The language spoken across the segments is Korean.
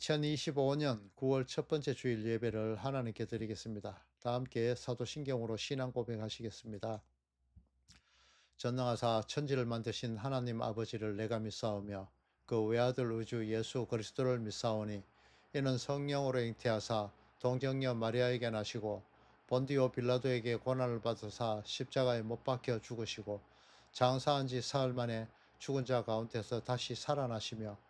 2025년 9월 첫 번째 주일 예배를 하나님께 드리겠습니다. 다 함께 사도신경으로 신앙 고백하시겠습니다. 전능하사 천지를 만드신 하나님 아버지를 내가 믿사오며 그 외아들 우주 예수 그리스도를 믿사오니 이는 성령으로 잉태하사 동정녀 마리아에게 나시고 본디오 빌라도에게 고난을 받으사 십자가에 못 박혀 죽으시고 장사한 지 사흘 만에 죽은 자 가운데서 다시 살아나시며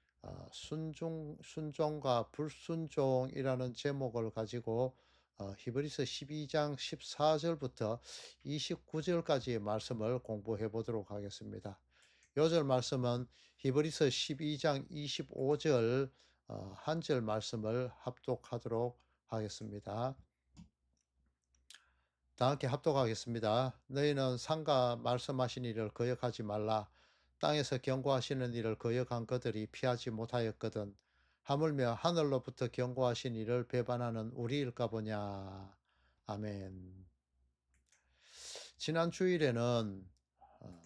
순종, 순종과 불순종이라는 제목을 가지고 어, 히브리서 12장 14절부터 29절까지의 말씀을 공부해 보도록 하겠습니다. 요절 말씀은 히브리서 12장 25절 어, 한절 말씀을 합독하도록 하겠습니다. 다 함께 합독하겠습니다. 너희는 상가 말씀하신 일을 거역하지 말라. 땅에서 경고하시는 일을 거역한 그들이 피하지 못하였거든. 하물며 하늘로부터 경고하신 일을 배반하는 우리일까 보냐. 아멘. 지난 주일에는 어,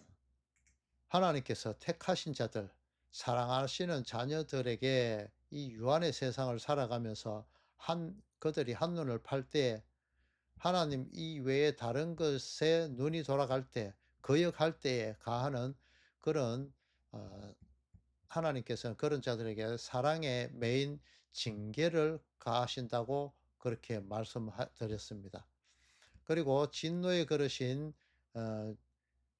하나님께서 택하신 자들, 사랑하시는 자녀들에게 이 유한의 세상을 살아가면서 한 그들이 한눈을 팔 때 하나님 이외에 다른 것에 눈이 돌아갈 때 거역할 때에 가하는 그런 어, 하나님께서는 그런 자들에게 사랑의 메인 징계를 가하신다고 그렇게 말씀드렸습니다. 그리고 진노에 걸으신 어,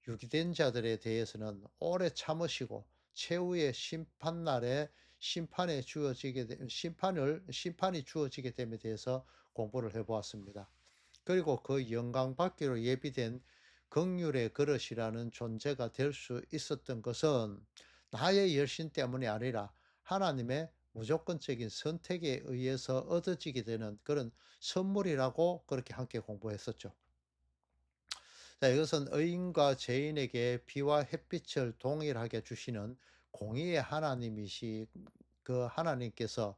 유기된 자들에 대해서는 오래 참으시고 최후의 심판 날에 심판에 주어지게 되, 심판을 심판이 주어지게 됨에 대해서 공부를 해보았습니다. 그리고 그 영광 받기로 예비된 극률의 그릇이라는 존재가 될 수 있었던 것은 나의 열심 때문이 아니라 하나님의 무조건적인 선택에 의해서 얻어지게 되는 그런 선물이라고 그렇게 함께 공부했었죠. 자, 이것은 의인과 죄인에게 비와 햇빛을 동일하게 주시는 공의의 하나님이시 그 하나님께서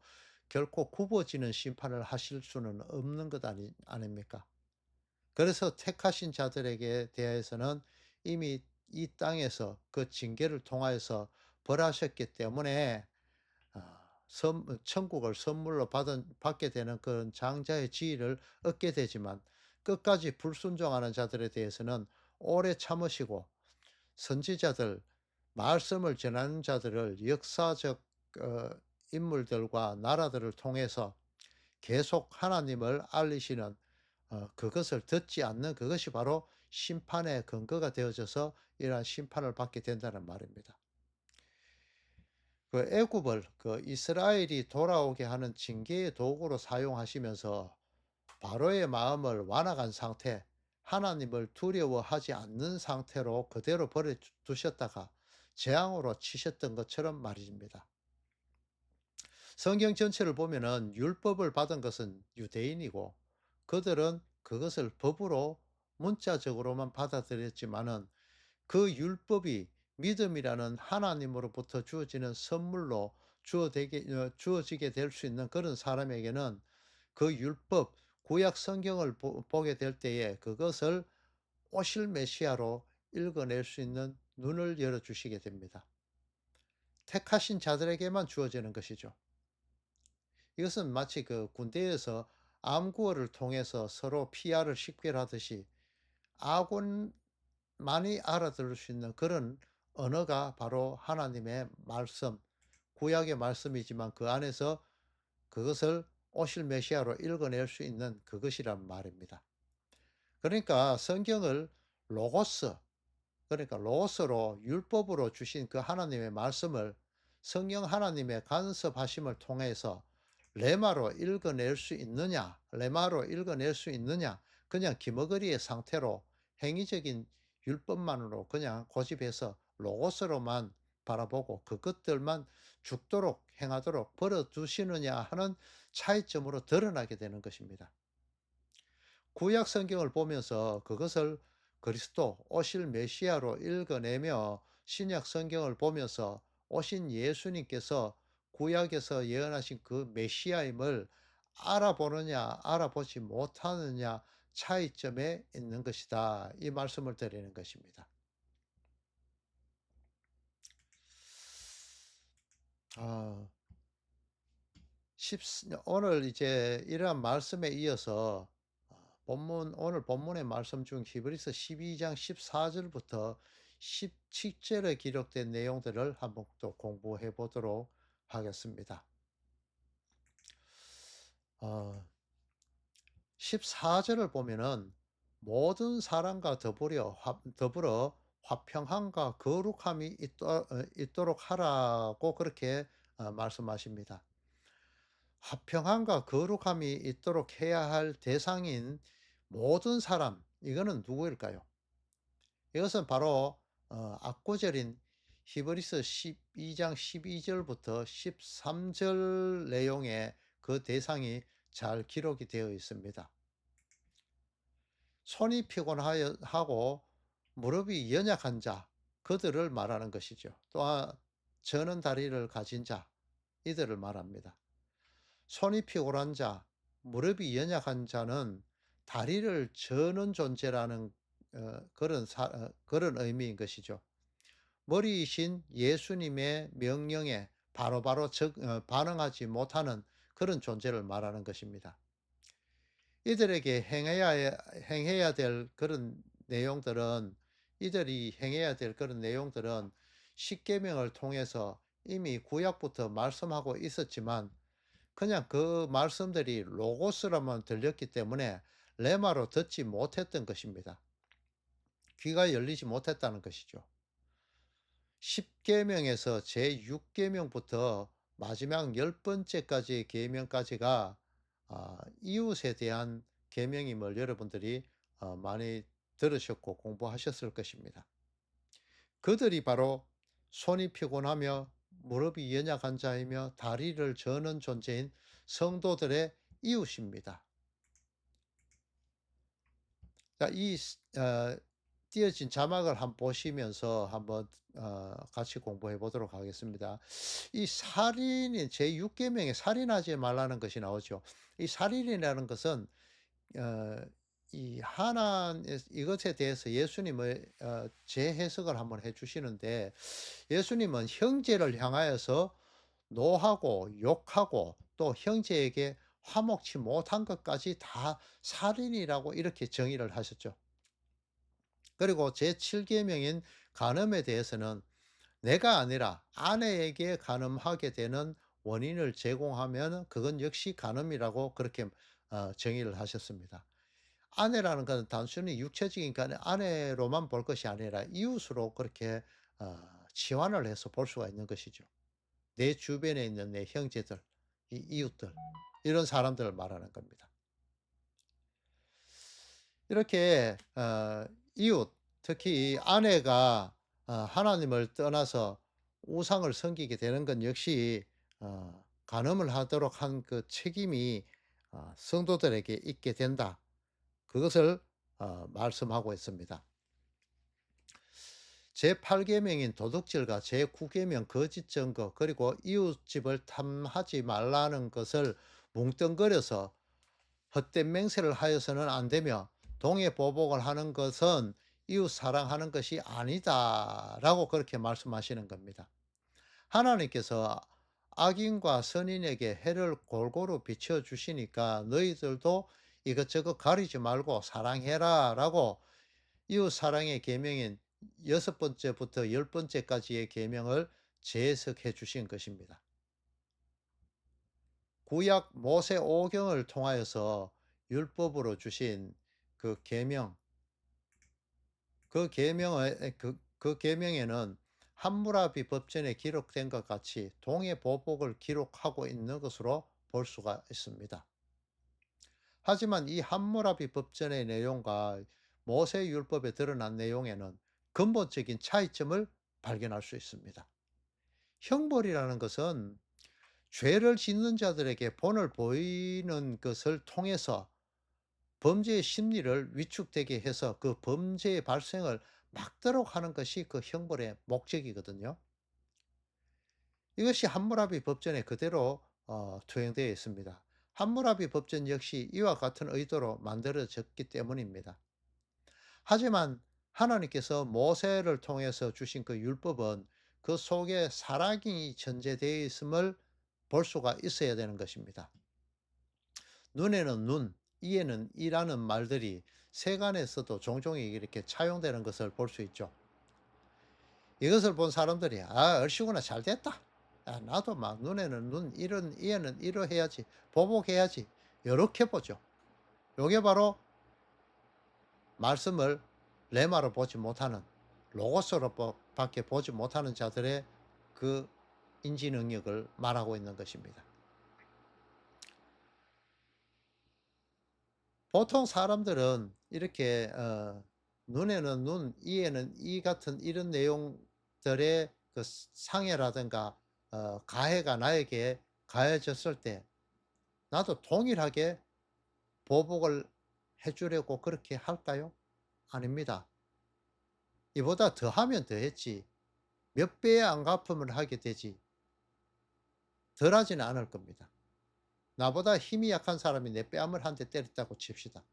결코 굽어지는 심판을 하실 수는 없는 것 아니, 아닙니까? 그래서 택하신 자들에게 대해서는 이미 이 땅에서 그 징계를 통하여서 벌하셨기 때문에 아, 천국을 선물로 받은, 받게 되는 그런 장자의 지위를 얻게 되지만 끝까지 불순종하는 자들에 대해서는 오래 참으시고 선지자들, 말씀을 전하는 자들을 역사적 어, 인물들과 나라들을 통해서 계속 하나님을 알리시는 어, 그것을 듣지 않는 그것이 바로 심판의 근거가 되어져서 이러한 심판을 받게 된다는 말입니다. 그 애굽을 그 이스라엘이 돌아오게 하는 징계의 도구로 사용하시면서 바로의 마음을 완화한 상태, 하나님을 두려워하지 않는 상태로 그대로 버려 두셨다가 재앙으로 치셨던 것처럼 말입니다. 성경 전체를 보면은 율법을 받은 것은 유대인이고 그들은 그것을 법으로 문자적으로만 받아들였지만은 그 율법이 믿음이라는 하나님으로부터 주어지는 선물로 주어되게, 어, 주어지게 될 수 있는 그런 사람에게는 그 율법, 구약 성경을 보, 보게 될 때에 그것을 오실 메시아로 읽어낼 수 있는 눈을 열어주시게 됩니다. 택하신 자들에게만 주어지는 것이죠. 이것은 마치 그 군대에서 암구어를 통해서 서로 PR을 식별하듯이 아군만이 알아들을 수 있는 그런 언어가 바로 하나님의 말씀, 구약의 말씀이지만 그 안에서 그것을 오실 메시아로 읽어낼 수 있는 그것이란 말입니다. 그러니까 성경을 로고스, 그러니까 로고스로 율법으로 주신 그 하나님의 말씀을 성령 하나님의 간섭하심을 통해서 레마로 읽어낼 수 있느냐, 레마로 읽어낼 수 있느냐, 그냥 기머거리의 상태로 행위적인 율법만으로 그냥 고집해서 로고스로만 바라보고 그것들만 죽도록 행하도록 벌어두시느냐 하는 차이점으로 드러나게 되는 것입니다. 구약 성경을 보면서 그것을 그리스도 오실 메시아로 읽어내며 신약 성경을 보면서 오신 예수님께서 구약에서 예언하신 그 메시아임을 알아보느냐 알아보지 못하느냐 차이점에 있는 것이다. 이 말씀을 드리는 것입니다. 아, 오늘 이제 이러한 말씀에 이어서 어, 본문 오늘 본문의 말씀 중 히브리서 12장 14절부터 17절에 기록된 내용들을 한번 또 공부해 보도록 하겠습니다. 어, 14절을 보면은 모든 사람과 더불어, 화, 더불어 화평함과 거룩함이 있도, 어, 있도록 하라고 그렇게 어, 말씀하십니다. 화평함과 거룩함이 있도록 해야 할 대상인 모든 사람, 이거는 누구일까요? 이것은 바로 어, 앞구절인 히브리서 12장 12절부터 13절 내용의 그 대상이 잘 기록이 되어 있습니다. 손이 피곤하고 무릎이 연약한 자, 그들을 말하는 것이죠. 또한 저는 다리를 가진 자, 이들을 말합니다. 손이 피곤한 자, 무릎이 연약한 자는 다리를 저는 존재라는 어, 그런 사, 어, 그런 의미인 것이죠. 머리이신 예수님의 명령에 바로바로 적, 어, 반응하지 못하는 그런 존재를 말하는 것입니다. 이들에게 행해야, 행해야 될 그런 내용들은 이들이 행해야 될 그런 내용들은 십계명을 통해서 이미 구약부터 말씀하고 있었지만 그냥 그 말씀들이 로고스로만 들렸기 때문에 레마로 듣지 못했던 것입니다. 귀가 열리지 못했다는 것이죠. 10계명에서 제6계명부터 마지막 열 번째까지의 계명까지가 아, 이웃에 대한 계명임을 여러분들이 어, 많이 들으셨고 공부하셨을 것입니다. 그들이 바로 손이 피곤하며 무릎이 연약한 자이며 다리를 저는 존재인 성도들의 이웃입니다. 자, 이 어, 띄어진 자막을 한번 보시면서 한번 어, 같이 공부해 보도록 하겠습니다. 이 살인이 제6계명에 살인하지 말라는 것이 나오죠. 이 살인이라는 것은 어, 이 하나 이것에 대해서 예수님의 어, 재해석을 한번 해주시는데 예수님은 형제를 향하여서 노하고 욕하고 또 형제에게 화목치 못한 것까지 다 살인이라고 이렇게 정의를 하셨죠. 그리고 제7계명인 간음에 대해서는 내가 아니라 아내에게 간음하게 되는 원인을 제공하면 그건 역시 간음이라고 그렇게 어, 정의를 하셨습니다. 아내라는 것은 단순히 육체적인 아내로만 볼 것이 아니라 이웃으로 그렇게 어, 치환을 해서 볼 수가 있는 것이죠. 내 주변에 있는 내 형제들, 이 이웃들, 이런 사람들을 말하는 겁니다. 이렇게 어, 이웃, 특히 아내가 어, 하나님을 떠나서 우상을 섬기게 되는 건 역시 어, 간음을 하도록 한 그 책임이 어, 성도들에게 있게 된다. 그것을 어, 말씀하고 있습니다. 제8계명인 도둑질과 제9계명 거짓 증거 그리고 이웃집을 탐하지 말라는 것을 뭉뚱그려서 헛된 맹세를 하여서는 안 되며 동해 보복을 하는 것은 이웃 사랑하는 것이 아니다라고 그렇게 말씀하시는 겁니다. 하나님께서 악인과 선인에게 해를 골고루 비춰 주시니까 너희들도 이것저것 가리지 말고 사랑해라 라고 이웃 사랑의 계명인 여섯 번째부터 열 번째까지의 계명을 재해석해 주신 것입니다. 구약 모세 오경을 통하여서 율법으로 주신 그 계명 그 계명의 그, 그 계명에는 함무라비 법전에 기록된 것 같이 동해 보복을 기록하고 있는 것으로 볼 수가 있습니다. 하지만 이 함무라비 법전의 내용과 모세 율법에 드러난 내용에는 근본적인 차이점을 발견할 수 있습니다. 형벌이라는 것은 죄를 짓는 자들에게 본을 보이는 것을 통해서 범죄의 심리를 위축되게 해서 그 범죄의 발생을 막도록 하는 것이 그 형벌의 목적이거든요. 이것이 함무라비 법전에 그대로 어, 투영되어 있습니다. 함무라비 법전 역시 이와 같은 의도로 만들어졌기 때문입니다. 하지만 하나님께서 모세를 통해서 주신 그 율법은 그 속에 사랑이 전제되어 있음을 볼 수가 있어야 되는 것입니다. 눈에는 눈, 이에는 이라는 말들이 세간에서도 종종 이렇게 차용되는 것을 볼 수 있죠. 이것을 본 사람들이 아 얼씨구나 잘 됐다. 야, 나도 막 눈에는 눈, 이런 이에는 이러 해야지, 보복해야지 이렇게 보죠. 요게 바로 말씀을 레마로 보지 못하는 로고스로 밖에 보지 못하는 자들의 그 인지 능력을 말하고 있는 것입니다. 보통 사람들은 이렇게 어, 눈에는 눈, 이에는 이 같은 이런 내용들의 그 상해라든가 어, 가해가 나에게 가해졌을 때 나도 동일하게 보복을 해주려고 그렇게 할까요? 아닙니다. 이보다 더하면 더했지 몇 배의 안 갚음을 하게 되지 덜 하지는 않을 겁니다. 나보다 힘이 약한 사람이 내 뺨을 한 대 때렸다고 칩시다.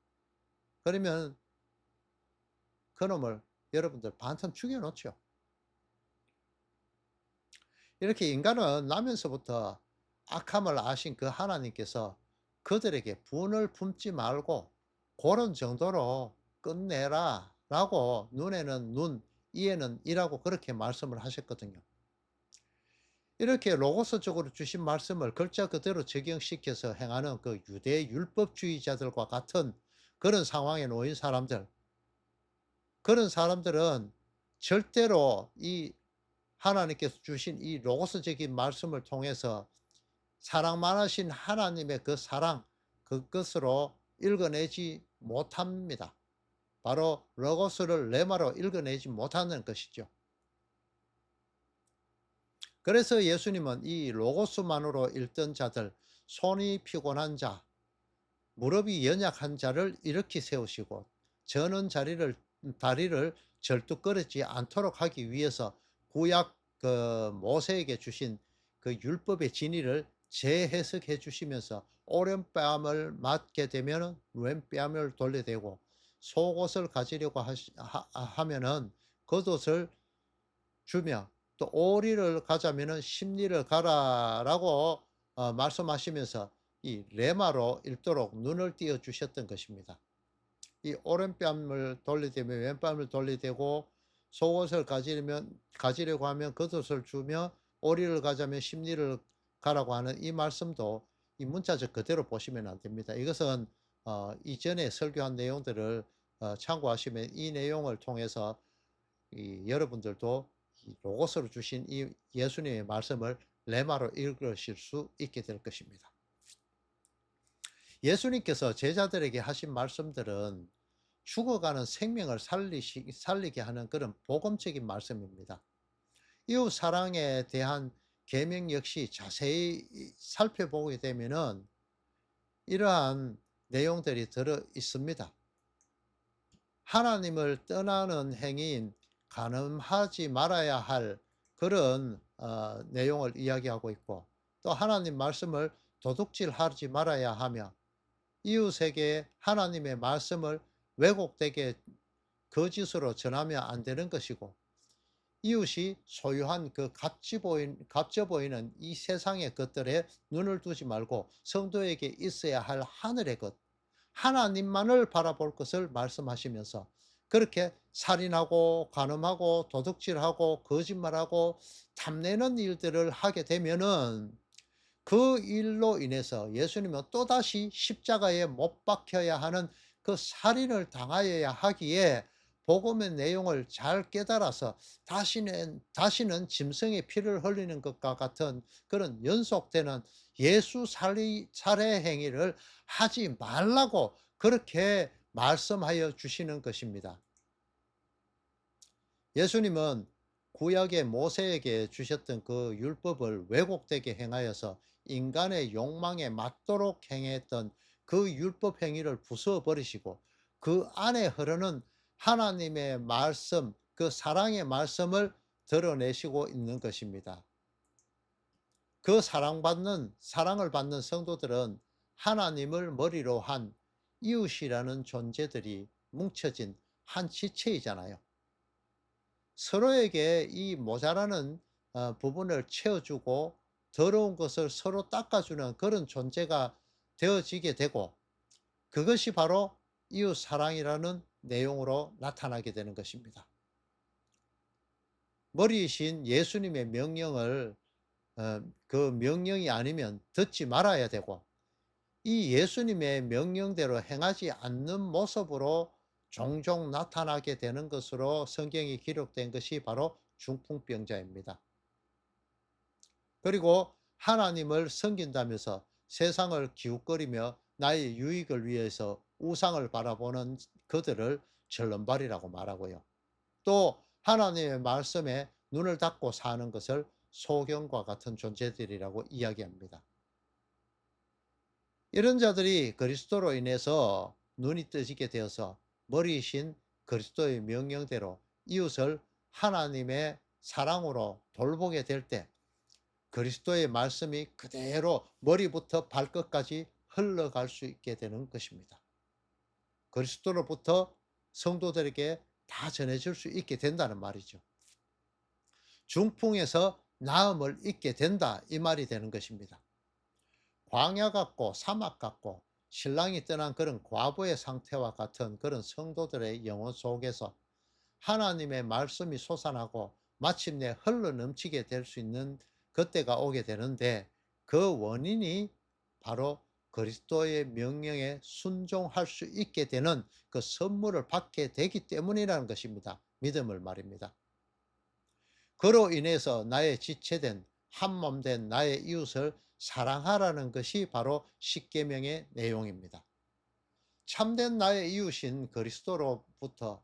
그러면 그놈을 여러분들 반틈 죽여놓죠. 이렇게 인간은 나면서부터 악함을 아신 그 하나님께서 그들에게 분을 품지 말고 그런 정도로 끝내라 라고 눈에는 눈, 이에는 이라고 그렇게 말씀을 하셨거든요. 이렇게 로고스적으로 주신 말씀을 글자 그대로 적용시켜서 행하는 그 유대 율법주의자들과 같은 그런 상황에 놓인 사람들, 그런 사람들은 절대로 이 하나님께서 주신 이 로고스적인 말씀을 통해서 사랑 많으신 하나님의 그 사랑, 그것으로 읽어내지 못합니다. 바로 로고스를 레마로 읽어내지 못하는 것이죠. 그래서 예수님은 이 로고스만으로 읽던 자들, 손이 피곤한 자, 무릎이 연약한 자를 이렇게 세우시고 저는 자리를 다리를 절뚝거리지 않도록 하기 위해서 구약 그 모세에게 주신 그 율법의 진리를 재해석해 주시면서 오른뺨을 맞게 되면 왼뺨을 돌려대고 속옷을 가지려고 하시, 하, 면은 겉옷을 주며 또 오리를 가자면은 심리를 가라라고 어, 말씀하시면서 이 레마로 읽도록 눈을 띄어 주셨던 것입니다. 이 오른뺨을 돌리대며 왼뺨을 돌리대고 속옷을 가지려면 가지려고 하면 겉옷을 주며 오리를 가자면 심리를 가라고 하는 이 말씀도 이 문자적 그대로 보시면 안 됩니다. 이것은 어, 이전에 설교한 내용들을 어, 참고하시면 이 내용을 통해서 이 여러분들도 이 로고스로 주신 이 예수님의 말씀을 레마로 읽으실 수 있게 될 것입니다. 예수님께서 제자들에게 하신 말씀들은 죽어가는 생명을 살리시, 살리게 하는 그런 복음적인 말씀입니다. 이웃 사랑에 대한 계명 역시 자세히 살펴보게 되면은 이러한 내용들이 들어 있습니다. 하나님을 떠나는 행위인 가늠하지 말아야 할 그런 어, 내용을 이야기하고 있고 또 하나님 말씀을 도둑질하지 말아야 하며 이웃에게 하나님의 말씀을 왜곡되게 거짓으로 전하면 안 되는 것이고 이웃이 소유한 그 값지 보인, 값져 보이는 이 세상의 것들에 눈을 두지 말고 성도에게 있어야 할 하늘의 것, 하나님만을 바라볼 것을 말씀하시면서 그렇게 살인하고 간음하고 도둑질하고 거짓말하고 탐내는 일들을 하게 되면은 그 일로 인해서 예수님은 또다시 십자가에 못 박혀야 하는 그 살인을 당하여야 하기에 복음의 내용을 잘 깨달아서 다시는 다시는 짐승의 피를 흘리는 것과 같은 그런 연속되는 예수 살해 행위를 하지 말라고 그렇게 말씀하여 주시는 것입니다. 예수님은 구약의 모세에게 주셨던 그 율법을 왜곡되게 행하여서 인간의 욕망에 맞도록 행했던 그 율법 행위를 부숴 버리시고 그 안에 흐르는 하나님의 말씀, 그 사랑의 말씀을 드러내시고 있는 것입니다. 그 사랑받는 사랑을 받는 성도들은 하나님을 머리로 한 이웃이라는 존재들이 뭉쳐진 한 지체이잖아요. 서로에게 이 모자라는 어, 부분을 채워주고 더러운 것을 서로 닦아주는 그런 존재가 되어지게 되고 그것이 바로 이웃 사랑이라는 내용으로 나타나게 되는 것입니다. 머리이신 예수님의 명령을 어, 그 명령이 아니면 듣지 말아야 되고 이 예수님의 명령대로 행하지 않는 모습으로 종종 나타나게 되는 것으로 성경이 기록된 것이 바로 중풍병자입니다. 그리고 하나님을 섬긴다면서 세상을 기웃거리며 나의 유익을 위해서 우상을 바라보는 그들을 절름발이라고 말하고요. 또 하나님의 말씀에 눈을 닫고 사는 것을 소경과 같은 존재들이라고 이야기합니다. 이런 자들이 그리스도로 인해서 눈이 뜨지게 되어서 머리이신 그리스도의 명령대로 이웃을 하나님의 사랑으로 돌보게 될 때 그리스도의 말씀이 그대로 머리부터 발끝까지 흘러갈 수 있게 되는 것입니다. 그리스도로부터 성도들에게 다 전해질 수 있게 된다는 말이죠. 중풍에서 나음을 잊게 된다 이 말이 되는 것입니다. 광야 같고 사막 같고 신랑이 떠난 그런 과부의 상태와 같은 그런 성도들의 영혼 속에서 하나님의 말씀이 솟아나고 마침내 흘러 넘치게 될 수 있는 그때가 오게 되는데 그 원인이 바로 그리스도의 명령에 순종할 수 있게 되는 그 선물을 받게 되기 때문이라는 것입니다. 믿음을 말입니다. 그로 인해서 나의 지체된 한몸된 나의 이웃을 사랑하라는 것이 바로 십계명의 내용입니다. 참된 나의 이웃인 그리스도로부터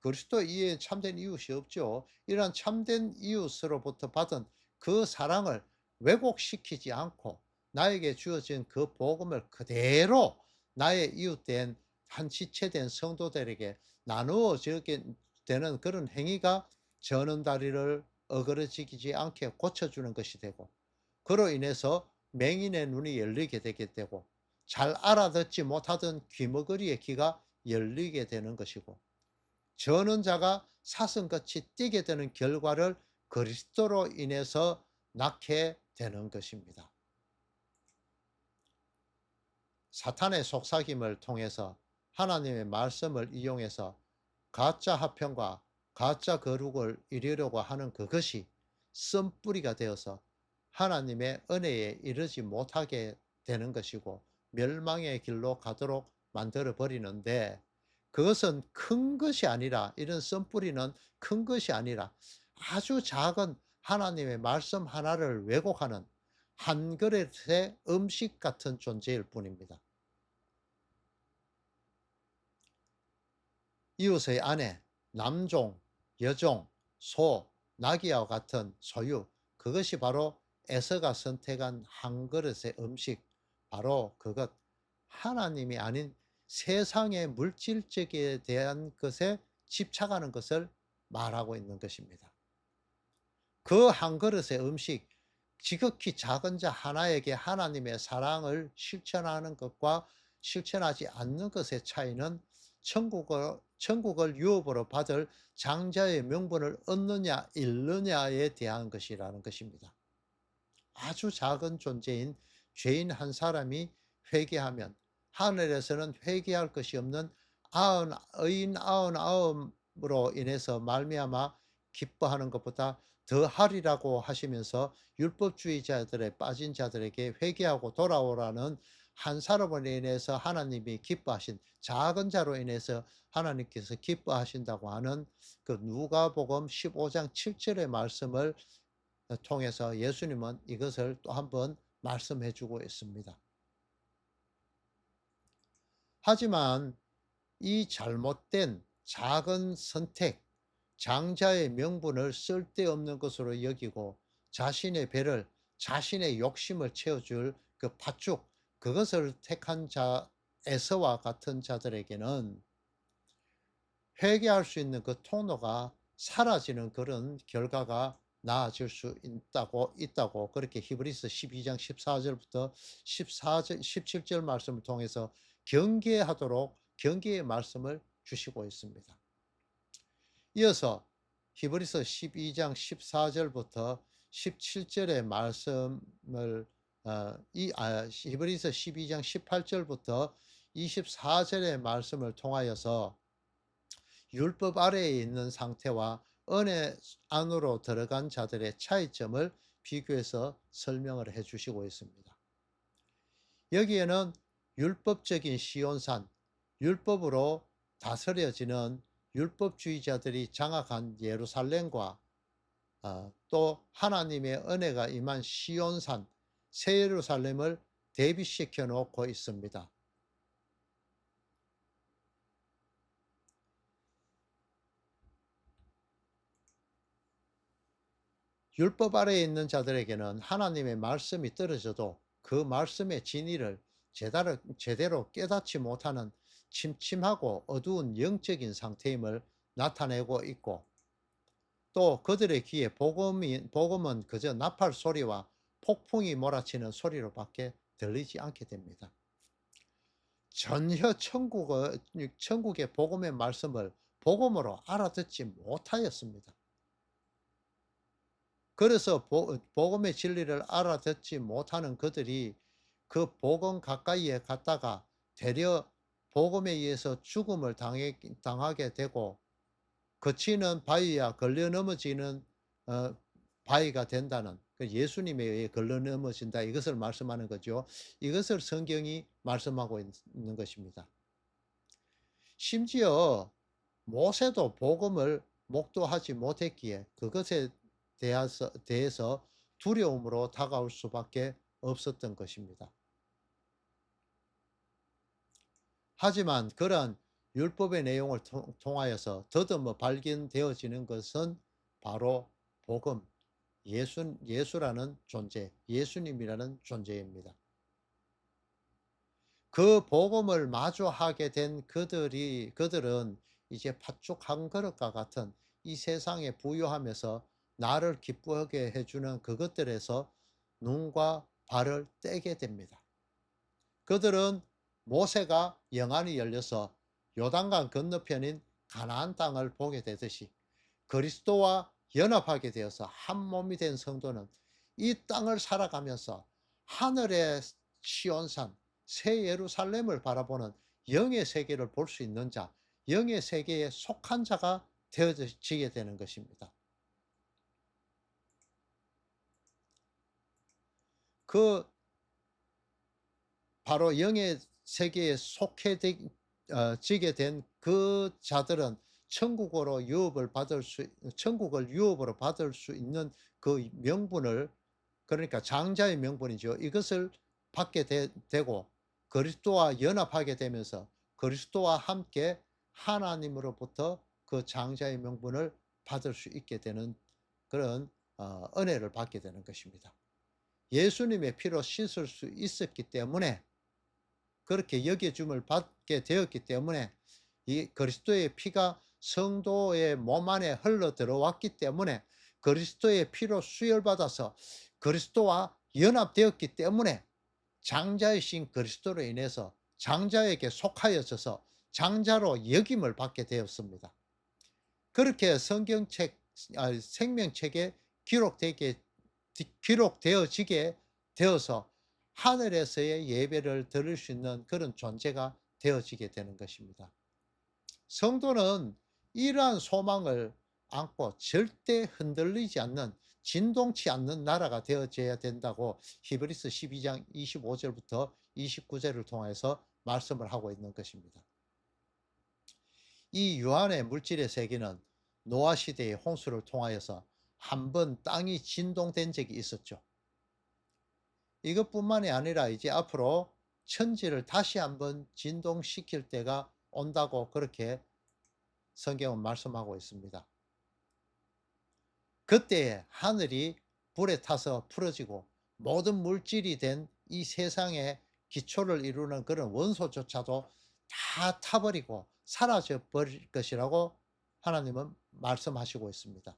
그리스도 이에 참된 이웃이 없죠. 이러한 참된 이웃으로부터 받은 그 사랑을 왜곡시키지 않고 나에게 주어진 그 복음을 그대로 나의 이웃된 한 지체된 성도들에게 나누어 주게 되는 그런 행위가 저는 다리를 어그러지지 않게 고쳐주는 것이 되고 그로 인해서 맹인의 눈이 열리게 되게 되고 잘 알아듣지 못하던 귀머거리의 귀가 열리게 되는 것이고 저는 자가 사슴같이 뛰게 되는 결과를 그리스도로 인해서 낳게 되는 것입니다. 사탄의 속삭임을 통해서 하나님의 말씀을 이용해서 가짜 화평과 가짜 거룩을 이루려고 하는 그것이 쓴뿌리가 되어서 하나님의 은혜에 이르지 못하게 되는 것이고 멸망의 길로 가도록 만들어 버리는데 그것은 큰 것이 아니라 이런 쓴뿌리는 큰 것이 아니라 아주 작은 하나님의 말씀 하나를 왜곡하는 한 그릇의 음식 같은 존재일 뿐입니다. 이웃의 아내, 남종, 여종, 소, 나귀와 같은 소유, 그것이 바로 에서가 선택한 한 그릇의 음식, 바로 그것, 하나님이 아닌 세상의 물질적에 대한 것에 집착하는 것을 말하고 있는 것입니다. 그 한 그릇의 음식, 지극히 작은 자 하나에게 하나님의 사랑을 실천하는 것과 실천하지 않는 것의 차이는 천국을, 천국을 유업으로 받을 장자의 명분을 얻느냐, 잃느냐에 대한 것이라는 것입니다. 아주 작은 존재인 죄인 한 사람이 회개하면 하늘에서는 회개할 것이 없는 아흔 의인 아흔 아홉으로 인해서 말미암아 기뻐하는 것보다 더 하리라고 하시면서 율법주의자들의 빠진 자들에게 회개하고 돌아오라는 한 사람으로 인해서 하나님이 기뻐하신 작은 자로 인해서 하나님께서 기뻐하신다고 하는 그 누가복음 15장 7절의 말씀을 통해서 예수님은 이것을 또 한번 말씀해 주고 있습니다. 하지만 이 잘못된 작은 선택, 장자의 명분을 쓸데없는 것으로 여기고 자신의 배를 자신의 욕심을 채워줄 그 팥죽, 그것을 택한 자 에서와 같은 자들에게는 회개할 수 있는 그 통로가 사라지는 그런 결과가 나아질 수 있다고 있다고 그렇게 히브리서 12장 14절부터 14절 17절 말씀을 통해서 경계하도록 경계의 말씀을 주시고 있습니다. 이어서 히브리서 12장 14절부터 17절의 말씀을 어, 이 아, 히브리서 12장 18절부터 24절의 말씀을 통하여서 율법 아래에 있는 상태와 은혜 안으로 들어간 자들의 차이점을 비교해서 설명을 해 주시고 있습니다. 여기에는 율법적인 시온산, 율법으로 다스려지는 율법주의자들이 장악한 예루살렘과 어, 또 하나님의 은혜가 임한 시온산, 새 예루살렘을 대비시켜 놓고 있습니다. 율법 아래에 있는 자들에게는 하나님의 말씀이 떨어져도 그 말씀의 제대로, 제대로 깨닫지 못하는 침침하고 어두운 영적인 상태임을 나타내고 있고 또 그들의 귀에 복음이, 복음은 그저 나팔 소리와 폭풍이 몰아치는 소리로밖에 들리지 않게 됩니다. 전혀 천국의, 천국의 복음의 말씀을 복음으로 알아듣지 못하였습니다. 그래서 복음의 진리를 알아듣지 못하는 그들이 그 복음 가까이에 갔다가 되려 복음에 의해서 죽음을 당해, 당하게 되고 거치는 바위야 걸려 넘어지는 어, 바위가 된다는 그 예수님에 의해 걸려 넘어진다 이것을 말씀하는 거죠. 이것을 성경이 말씀하고 있는 것입니다. 심지어 모세도 복음을 목도하지 못했기에 그것에 대해서, 대해서 두려움으로 다가올 수밖에 없었던 것입니다. 하지만 그러한 율법의 내용을 통하여서 더듬어 발견되어지는 것은 바로 복음, 예수, 예수라는 존재, 예수님이라는 존재입니다. 그 복음을 마주하게 된 그들이, 그들은 이제 팥죽 한 그릇과 같은 이 세상에 부유하면서 나를 기쁘게 해주는 그것들에서 눈과 발을 떼게 됩니다. 그들은 모세가 영안이 열려서 요단강 건너편인 가나안 땅을 보게 되듯이 그리스도와 연합하게 되어서 한 몸이 된 성도는 이 땅을 살아가면서 하늘의 시온산 새 예루살렘을 바라보는 영의 세계를 볼 수 있는 자, 영의 세계에 속한 자가 되어지게 되는 것입니다. 그 바로 영의 세계에 속해지게 어, 된그 자들은 천국으로 유업을 받을 수 천국을 유업으로 받을 수 있는 그 명분을 그러니까 장자의 명분이죠. 이것을 받게 되, 고 그리스도와 연합하게 되면서 그리스도와 함께 하나님으로부터 그 장자의 명분을 받을 수 있게 되는 그런 어, 은혜를 받게 되는 것입니다. 예수님의 피로 씻을 수 있었기 때문에 그렇게 여겨줌을 받게 되었기 때문에 이 그리스도의 피가 성도의 몸 안에 흘러 들어왔기 때문에 그리스도의 피로 수혈받아서 그리스도와 연합되었기 때문에 장자이신 그리스도로 인해서 장자에게 속하여져서 장자로 역임을 받게 되었습니다. 그렇게 성경책, 아, 생명책에 기록되게 기록되어지게 되어서 하늘에서의 예배를 들을 수 있는 그런 존재가 되어지게 되는 것입니다. 성도는 이러한 소망을 안고 절대 흔들리지 않는 진동치 않는 나라가 되어져야 된다고 히브리스 12장 25절부터 29절을 통해서 말씀을 하고 있는 것입니다. 이 유한의 물질의 세계는 노아 시대의 홍수를 통하여서 한 번 땅이 진동된 적이 있었죠. 이것뿐만이 아니라 이제 앞으로 천지를 다시 한번 진동시킬 때가 온다고 그렇게 성경은 말씀하고 있습니다. 그때 하늘이 불에 타서 풀어지고 모든 물질이 된 이 세상의 기초를 이루는 그런 원소조차도 다 타버리고 사라져 버릴 것이라고 하나님은 말씀하시고 있습니다.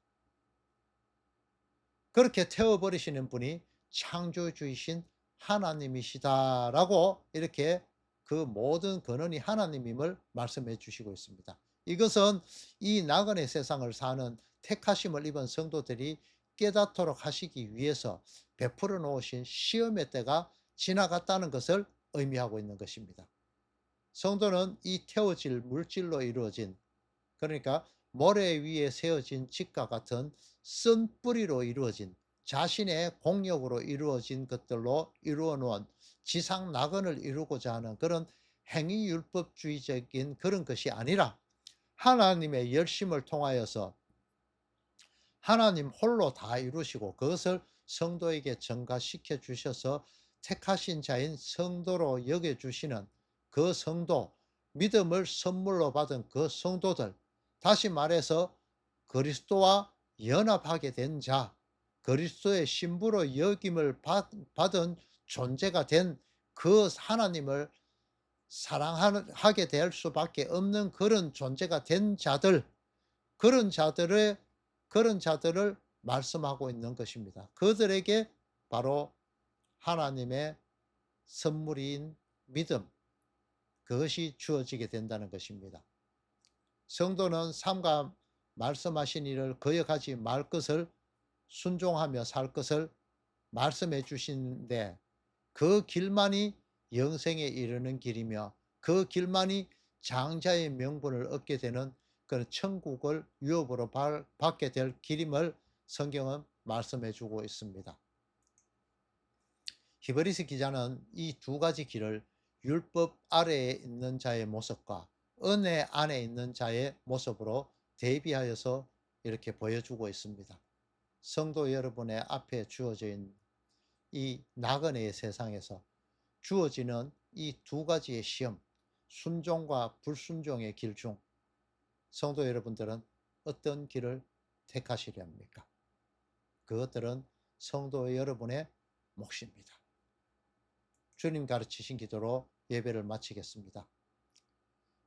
그렇게 태워버리시는 분이 창조주이신 하나님이시다라고 이렇게 그 모든 근원이 하나님임을 말씀해 주시고 있습니다. 이것은 이 나그네 세상을 사는 택하심을 입은 성도들이 깨닫도록 하시기 위해서 베풀어 놓으신 시험의 때가 지나갔다는 것을 의미하고 있는 것입니다. 성도는 이 태워질 물질로 이루어진 그러니까 모래 위에 세워진 집과 같은 쓴 뿌리로 이루어진 자신의 공력으로 이루어진 것들로 이루어 놓은 지상 낙원을 이루고자 하는 그런 행위율법주의적인 그런 것이 아니라 하나님의 열심을 통하여서 하나님 홀로 다 이루시고 그것을 성도에게 전가시켜 주셔서 택하신 자인 성도로 여겨 주시는 그 성도, 믿음을 선물로 받은 그 성도들, 다시 말해서 그리스도와 연합하게 된 자, 그리스도의 신부로 여김을 받, 은 존재가 된 그 하나님을 사랑하게 될 수밖에 없는 그런 존재가 된 자들, 그런 자들의 그런 자들을 말씀하고 있는 것입니다. 그들에게 바로 하나님의 선물인 믿음, 그것이 주어지게 된다는 것입니다. 성도는 삼가 말씀하신 일을 거역하지 말 것을 순종하며 살 것을 말씀해 주시는데 그 길만이 영생에 이르는 길이며 그 길만이 장자의 명분을 얻게 되는 그런 천국을 유업으로 받게 될 길임을 성경은 말씀해 주고 있습니다. 히브리스 기자는 이 두 가지 길을 율법 아래에 있는 자의 모습과 은혜 안에 있는 자의 모습으로 대비하여서 이렇게 보여주고 있습니다. 성도 여러분의 앞에 있는 이 나그네의 세상에서 주어지는 이 두 가지의 시험, 순종과 불순종의 길 중 성도 여러분들은 어떤 길을 택하시려 합니까? 그것들은 성도 여러분의 몫입니다. 주님 가르치신 기도로 예배를 마치겠습니다.